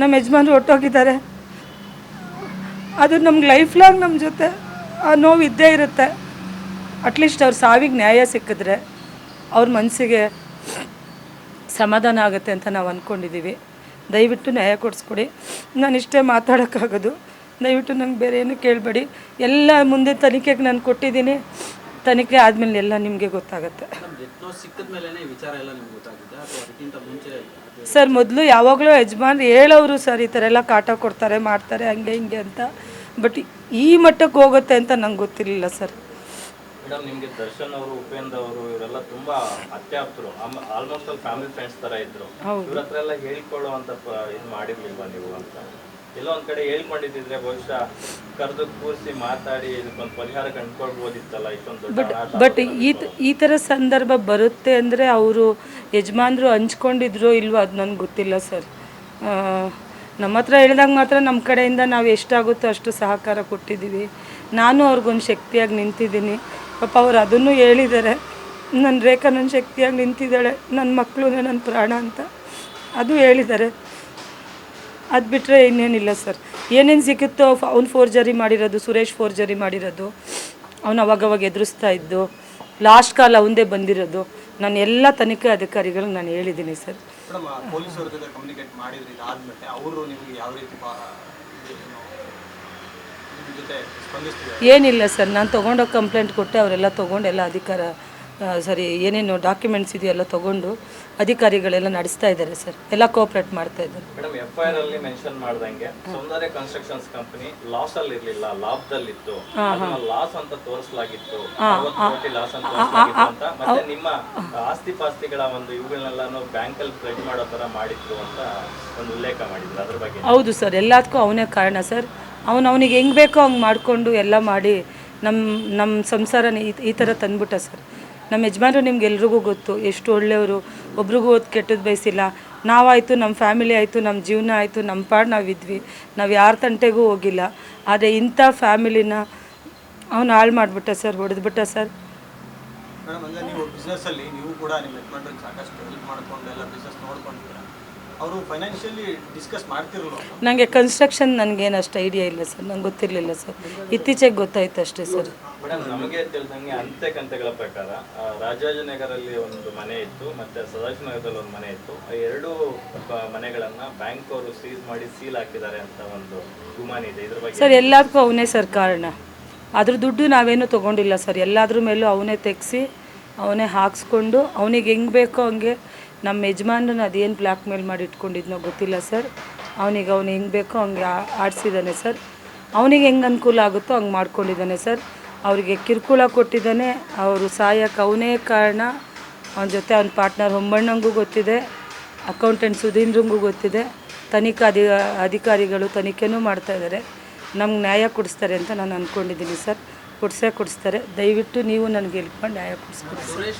ನಮ್ಮ ಯಜಮಾನ್ರು ಹೊಟ್ಟೋಗಿದ್ದಾರೆ ಅದು ನಮ್ಗೆ ಲೈಫ್ ಲಾಂಗ್ ನಮ್ಮ ಜೊತೆ ಆ ನೋವು ಇದ್ದೇ ಇರುತ್ತೆ. ಅಟ್ಲೀಸ್ಟ್ ಅವ್ರ ಸಾವಿಗೆ ನ್ಯಾಯ ಸಿಕ್ಕಿದ್ರೆ ಅವ್ರ ಮನಸ್ಸಿಗೆ ಸಮಾಧಾನ ಆಗುತ್ತೆ ಅಂತ ನಾವು ಅಂದ್ಕೊಂಡಿದ್ದೀವಿ ದಯವಿಟ್ಟು ನ್ಯಾಯ ಕೊಡಿಸ್ಕೊಡಿ. ನಾನು ಇಷ್ಟೇ ಮಾತಾಡೋಕ್ಕಾಗೋದು. ದಯವಿಟ್ಟು ನಂಗೆ ಬೇರೆ ಏನು ಕೇಳಬೇಡಿ. ಎಲ್ಲ ಮುಂದೆ ತನಿಖೆಗೆ ನಾನು ಕೊಟ್ಟಿದ್ದೀನಿ. ತನಿಖೆ ಆದಮೇಲೆ ಎಲ್ಲ ನಿಮಗೆ ಗೊತ್ತಾಗುತ್ತೆ. ಸರ್ ಮೊದಲು ಯಾವಾಗಲೂ ಯಜಮಾನ್ ಹೇಳೋರು ಸರ್ ಈ ಥರ ಎಲ್ಲ ಕಾಟ ಕೊಡ್ತಾರೆ ಮಾಡ್ತಾರೆ ಹಂಗೆ ಹಿಂಗೆ ಅಂತ. ಬಟ್ ಈ ಮಟ್ಟಕ್ಕೆ ಹೋಗುತ್ತೆ ಅಂತ ನಂಗೆ ಗೊತ್ತಿರಲಿಲ್ಲ ಸರ್. ಮೇಡಮ್ ನಿಮಗೆ ದರ್ಶನ್ ಅವರು ಉಪೇಂದ್ರ ಅವರು ಇವರೆಲ್ಲ ತುಂಬಾ ಅತ್ಯಾಪ್ತರು. ಆಲ್ಮೋಸ್ಟ್ ಅಲ್ಲಿ ಫ್ಯಾಮಿಲಿ ಫ್ರೆಂಡ್ಸ್ ತರ ಇದ್ರು. ಇವ್ರ ಹತ್ರ ಎಲ್ಲ ಹೇಳ್ಕೊಳ್ಳೋ ಅಂತ ಇದು ಮಾಡಿರ್ಲಿಲ್ವಾ ನೀವು ಅಂತ? ಎಲ್ಲೋ ಒಂದ್ ಕಡೆ ಹೇಳ್ಕೊಂಡಿದ್ರೆ ಬಹುಶಃ ಕರೆದು ಕೂರಿಸಿ ಮಾತಾಡಿ ಇದಕ್ಕೊಂದು ಪರಿಹಾರ ಕಂಡ್ಕೊಳ್ಬೋದಿತ್ತಲ್ಲ ಇಷ್ಟೊಂದು ಬಟ್ ಈ ತರ ಸಂದರ್ಭ ಬರುತ್ತೆ ಅಂದ್ರೆ ಅವರು ಯಜಮಾನ್ರು ಹಂಚ್ಕೊಂಡಿದ್ರು ಇಲ್ವಾ ಅದು ನನ್ಗೆ ಗೊತ್ತಿಲ್ಲ ಸರ್. ನಮ್ಮ ಹತ್ರ ಹೇಳಿದಾಗ ಮಾತ್ರ ನಮ್ಮ ಕಡೆಯಿಂದ ನಾವು ಎಷ್ಟಾಗುತ್ತೋ ಅಷ್ಟು ಸಹಕಾರ ಕೊಟ್ಟಿದ್ದೀವಿ. ನಾನು ಅವ್ರಿಗೊಂದು ಶಕ್ತಿಯಾಗಿ ನಿಂತಿದ್ದೀನಿ. ಪಾಪ ಅವ್ರು ಅದನ್ನು ಹೇಳಿದ್ದಾರೆ. ನನ್ನ ರೇಖಾ, ನನ್ನ ಶಕ್ತಿಯಾಗಿ ನಿಂತಿದ್ದಾಳೆ. ನನ್ನ ಮಕ್ಕಳು ನನ್ನ ಪ್ರಾಣ ಅಂತ ಅದು ಹೇಳಿದ್ದಾರೆ. ಅದು ಬಿಟ್ಟರೆ ಇನ್ನೇನಿಲ್ಲ ಸರ್. ಏನೇನು ಸಿಕ್ಕುತ್ತೋ ಅವ್ನು ಫೋರ್ಜರಿ ಮಾಡಿರೋದು, ಸುರೇಶ್ ಫೋರ್ಜರಿ ಮಾಡಿರೋದು, ಅವನು ಅವಾಗವಾಗ ಎದುರಿಸ್ತಾ ಇದ್ದು ಲಾಸ್ಟ್ ಕಾಲ ಅವಂದೇ ಬಂದಿರೋದು, ನಾನು ಎಲ್ಲ ತನಿಖೆ ಅಧಿಕಾರಿಗಳಿಗೆ ನಾನು ಹೇಳಿದ್ದೀನಿ ಸರ್. ಕಮ್ಯುನಿಕೇಟ್ ಮಾಡಿದ್ರಿ ಅವರು ನಿಮಗೆ ಯಾವ ರೀತಿ ಬಾ- ಇದು ಏನು, ನಿಮ್ಮ ಜೊತೆ ಸ್ಪಂದಿಸ್ತಿದ್ದಾರೆ ಏನಿಲ್ಲ ಸರ್ ನಾನು ತೊಗೊಂಡೋಗಿ ಕಂಪ್ಲೇಂಟ್ ಕೊಟ್ಟೆ ಅವರೆಲ್ಲ ತೊಗೊಂಡು ಎಲ್ಲ ಅಧಿಕಾರ ಸರಿ ಏನೇನು ಡಾಕ್ಯುಮೆಂಟ್ಸ್ ಇದೆಯೆಲ್ಲ ತೊಗೊಂಡು ಅಧಿಕಾರಿಗಳೆಲ್ಲ ನಡೆಸ್ತಾ ಇದ್ದಾರೆ ಸರ್. ಎಲ್ಲ ಕೋಆಪರೇಟ್ ಮಾಡ್ತಾ ಇದ್ದಾರೆ. ಮೇಡಮ್ ಎಫ್ ಐ ಆರ್ ಅಲ್ಲಿ ಮೆನ್ಷನ್ ಮಾಡ್ದಂಗೆ ಸೌಂದರ್ಯ ಕನ್ಸ್ಟ್ರಕ್ಷನ್ಸ್ ಕಂಪನಿ ಲಾಸ್ ಅಲ್ಲಿ ಇರ್ಲಿಲ್ಲ ಲಾಭದಲ್ಲಿತ್ತು. ಅದನ್ನ ಲಾಸ್ ಅಂತ ತೋರಿಸಲಾಗಿತ್ತು. ಲಾಸ್ ಅಂತ ತೋರಿಸಲಾಗಿತ್ತು ಅಂತ. ಮತ್ತೆ ನಿಮ್ಮ ಆಸ್ತಿ ಪಾಸ್ತಿಗಳ ಒಂದು ಇವುಗಳನ್ನೆಲ್ಲಾನು ಬ್ಯಾಂಕ್ ಅಲ್ಲಿ ಪ್ರೆಡ್ ಮಾಡೋ ತರ ಮಾಡಿದ್ರು ಅಂತ ಒಂದು ಉಲ್ಲೇಖ ಮಾಡಿದ್ರು ಅದ್ರ ಬಗ್ಗೆ. ಹೌದು ಸರ್ ಎಲ್ಲದಕ್ಕೂ ಅವನೇ ಕಾರಣ ಸರ್. ಅವನು ಅವನಿಗೆ ಹೆಂಗೆ ಬೇಕೋ ಹಂಗೆ ಮಾಡಿಕೊಂಡು ಎಲ್ಲ ಮಾಡಿ ನಮ್ಮ ನಮ್ಮ ಸಂಸಾರನ ಈ ಈ ಥರ ತಂದ್ಬಿಟ್ಟ ಸರ್. ನಮ್ಮ ಯಜಮಾನರು ನಿಮ್ಗೆ ಎಲ್ರಿಗೂ ಗೊತ್ತು, ಎಷ್ಟು ಒಳ್ಳೆಯವರು, ಒಬ್ರಿಗೂ ಓದ್ ಕೆಟ್ಟದ್ದು ಬಯಸಿಲ್ಲ. ನಾವಾಯಿತು ನಮ್ಮ ಫ್ಯಾಮಿಲಿ ಆಯಿತು ನಮ್ಮ ಜೀವನ ಆಯಿತು ನಮ್ಮ ಪಾಡು ನಾವಿದ್ವಿ. ನಾವು ಯಾರ ತಂಟೆಗೂ ಹೋಗಿಲ್ಲ. ಆದರೆ ಇಂಥ ಫ್ಯಾಮಿಲಿನ ಅವನು ಹಾಳು ಮಾಡಿಬಿಟ್ಟ ಸರ್, ಹೊಡೆದ್ಬಿಟ್ಟ ಸರ್. ಸಾಕಷ್ಟು ಅವರು ಫೈನಾನ್ಷಿಯಲಿ ಡಿಸ್ಕಸ್ ಮಾಡ್ತಿರಲ್ಲ ನನಗೆ ಕನ್ಸ್ಟ್ರಕ್ಷನ್ ನನಗೇನು ಅಷ್ಟು ಐಡಿಯಾ ಇಲ್ಲ ಸರ್ ನಂಗೆ ಗೊತ್ತಿರಲಿಲ್ಲ ಸರ್ ಇತ್ತೀಚೆಗೆ ಗೊತ್ತಾಯ್ತು ಅಷ್ಟೇ ಸರ್ ಮೇಡಮ್ ನಮಗೆ ತಿಳಿದಂಗೆ ಅಂತೆ ಕಂತೆಗಳ ಪ್ರಕಾರ ರಾಜಾಜಿನಗರಲ್ಲಿ ಒಂದು ಮನೆ ಇತ್ತು ಮತ್ತೆ ಸದಾಶಿವನಗರದಲ್ಲಿ ಒಂದು ಮನೆ ಇತ್ತು. ಆ ಎರಡು ಮನೆಗಳನ್ನ ಬ್ಯಾಂಕ್ ಅವರು ಸೀಸ್ ಮಾಡಿ ಸೀಲ್ ಹಾಕಿದ್ದಾರೆ ಅಂತ ಒಂದು ಗುಮಾನಿ ಇದೆ. ಇದ್ರ ಬಗ್ಗೆ ಸರ್ ಎಲ್ಲದಕ್ಕೂ ಅವನೇ ಸರ್ ಕಾರಣ. ಅದ್ರ ದುಡ್ಡು ನಾವೇನು ತಗೊಂಡಿಲ್ಲ ಸರ್ ಎಲ್ಲಾದ್ರ ಮೇಲೂ ಅವನೇ ತೆಗ್ಸಿ ಅವನೇ ಹಾಕ್ಸ್ಕೊಂಡು ಅವನಿಗೆ ಹೆಂಗೆ ಬೇಕೋ ಹಂಗೆ ನಮ್ಮ ಯಜಮಾನ್ರನ್ನ ಅದೇನು ಬ್ಲ್ಯಾಕ್ ಮೇಲ್ ಮಾಡಿ ಇಟ್ಕೊಂಡಿದ್ನೋ ಗೊತ್ತಿಲ್ಲ ಸರ್. ಅವನಿಗೆ ಅವ್ನು ಹೆಂಗೆ ಬೇಕೋ ಹಂಗೆ ಆಡಿಸಿದ್ದಾನೆ ಸರ್. ಅವನಿಗೆ ಹೆಂಗೆ ಅನುಕೂಲ ಆಗುತ್ತೋ ಹಂಗೆ ಮಾಡ್ಕೊಂಡಿದ್ದಾನೆ ಸರ್. ಅವರಿಗೆ ಕಿರುಕುಳ ಕೊಟ್ಟಿದ್ದಾನೆ ಅವರು ಸಾಯಕ್ಕೆ ಅವನೇ ಕಾರಣ. ಅವನ ಜೊತೆ ಅವನ ಪಾರ್ಟ್ನರ್ ಹೊಂಬಣ್ಣಂಗೂ ಗೊತ್ತಿದೆ. ಅಕೌಂಟೆಂಟ್ ಸುಧೀಂದ್ರಂಗೂ ಗೊತ್ತಿದೆ. ತನಿಖಾ ಅಧಿ, ಅಧಿಕಾರಿಗಳು ತನಿಖೆನೂ ಮಾಡ್ತಾ ಇದ್ದಾರೆ ನಮ್ಗೆ ನ್ಯಾಯ ಕೊಡಿಸ್ತಾರೆ ಅಂತ ನಾನು ಅಂದ್ಕೊಂಡಿದ್ದೀನಿ ಸರ್. ಕೊಡಿಸೇ ಕೊಡಿಸ್ತಾರೆ. ದಯವಿಟ್ಟು ನೀವು ನನಗೆ ಹೆಲ್ಪ್ ನ್ಯಾಯ ಕೊಡಿಸ್ಕೊಡಿ